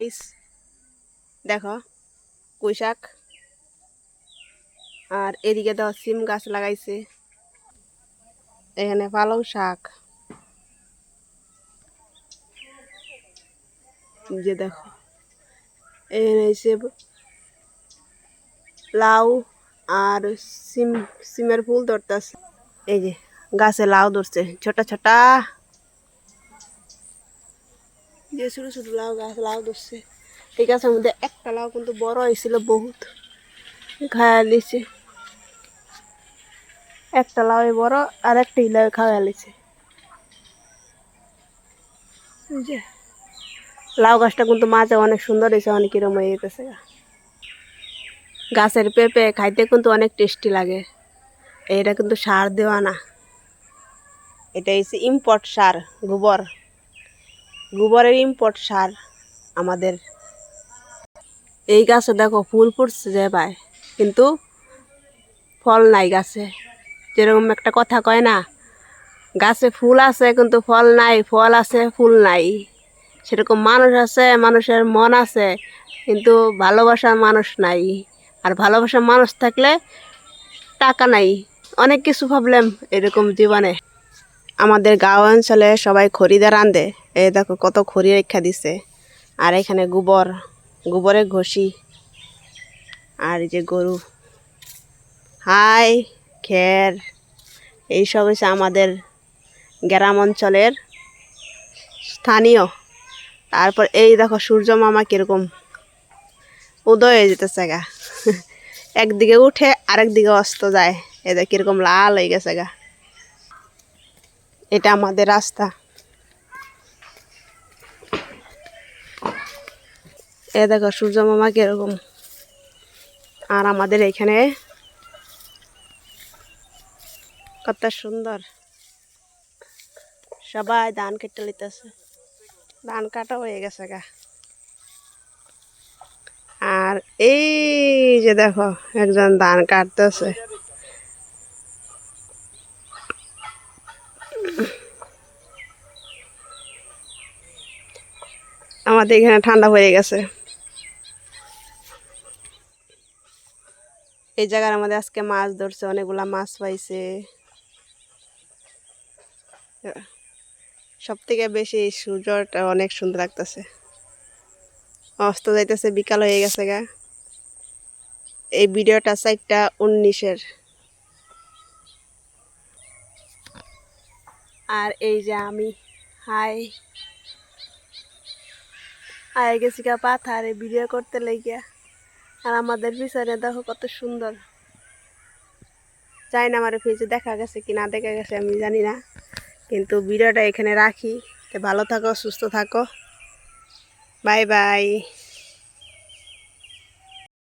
ইস, দেখো পুঁই শাক আর এদিকে তো সিম গাছ লাগাইছে। এখানে পালং শাক। যে দেখো এখানে এসে লাউ আর সিম সিমের ফুল ধরতেছে। এই যে গাছে লাউ ধরছে ছোট ছোটা। যে ছোট ছোট লাউ গাছ, লাউ ধরছে। এই গাছের মধ্যে একটা লাউ কিন্তু বড় হয়েছিল বহুত। খাওয়া লিছে। একটা লাউ বড়, আর একটা লাউ খাওয়া লিছে। যে, লাউ গাছটা কিন্তু মাঝে অনেক সুন্দর হয়েছে, অনেক কিরম হয়ে যেতেছে গাছের পেঁপে খাইতে কিন্তু অনেক টেস্টি লাগে। এটা কিন্তু সার দেওয়া না। এটা হচ্ছে ইম্পোর্ট সার, গোবর। গোবরের ইম্পোর্ট সার আমাদের। এই গাছে দেখো ফুল ফুটছে যে ভাই, কিন্তু ফল নাই গাছে। যেরকম একটা কথা কয় না, গাছে ফুল আছে কিন্তু ফল নাই, ফল আছে, ফুল নাই। সেরকম মানুষ আছে, মানুষের মন আছে, কিন্তু ভালোবাসার মানুষ নাই। আর ভালোবাসার মানুষ থাকলে টাকা নাই, অনেক কিছু প্রবলেম এরকম জীবনে। আমাদের গাঁও অঞ্চলে সবাই খড়িদা রান্ধে এই দেখো কত খড়ি রেখা দিছে। আর এখানে গোবর গোবরে ঘষি। আর যে গরু। হাই, খের। এইসব হচ্ছে আমাদের গ্রাম অঞ্চলের স্থানীয়। তারপর এই দেখো সূর্য মামা কীরকম। উদয় হয়ে যেতেছে গা। একদিকে উঠে আরেক দিকে অস্ত যায়। এদের কীরকম লাল হয়ে গেছে গা। এটা আমাদের রাস্তা। এ দেখো, সূর্য মামা কীরকম। আর আমাদের এখানে কত সুন্দর। সবাই ধান কেটে লিতেছে ধান কাটা হয়ে গেছে গা। আর এই যে দেখো, একজন ধান কাটতেছে। আমাদের এখানে ঠান্ডা হয়ে গেছে। এই জায়গার আমাদের আজকে মাছ ধরছে, অনেকগুলা মাছ পাইছে। সব থেকে বেশি এই সূর্যটা অনেক সুন্দর লাগতেছে। অস্ত যাইতেছে, বিকাল হয়ে গেছে গা। এই ভিডিওটা সাইডটা উনিশের। আর এই যে আমি, হাই। আয় গেছি গা পাথারে ভিডিও করতে লাগিয়া। আর আমাদের পিছনে দেখো কত সুন্দর। যাই না আমার ফেজে দেখা গেছে কি না দেখা গেছে, আমি জানি না। কিন্তু ভিডিওটা এখানে রাখি। ভালো থাকো, সুস্থ থাকো। Bye bye.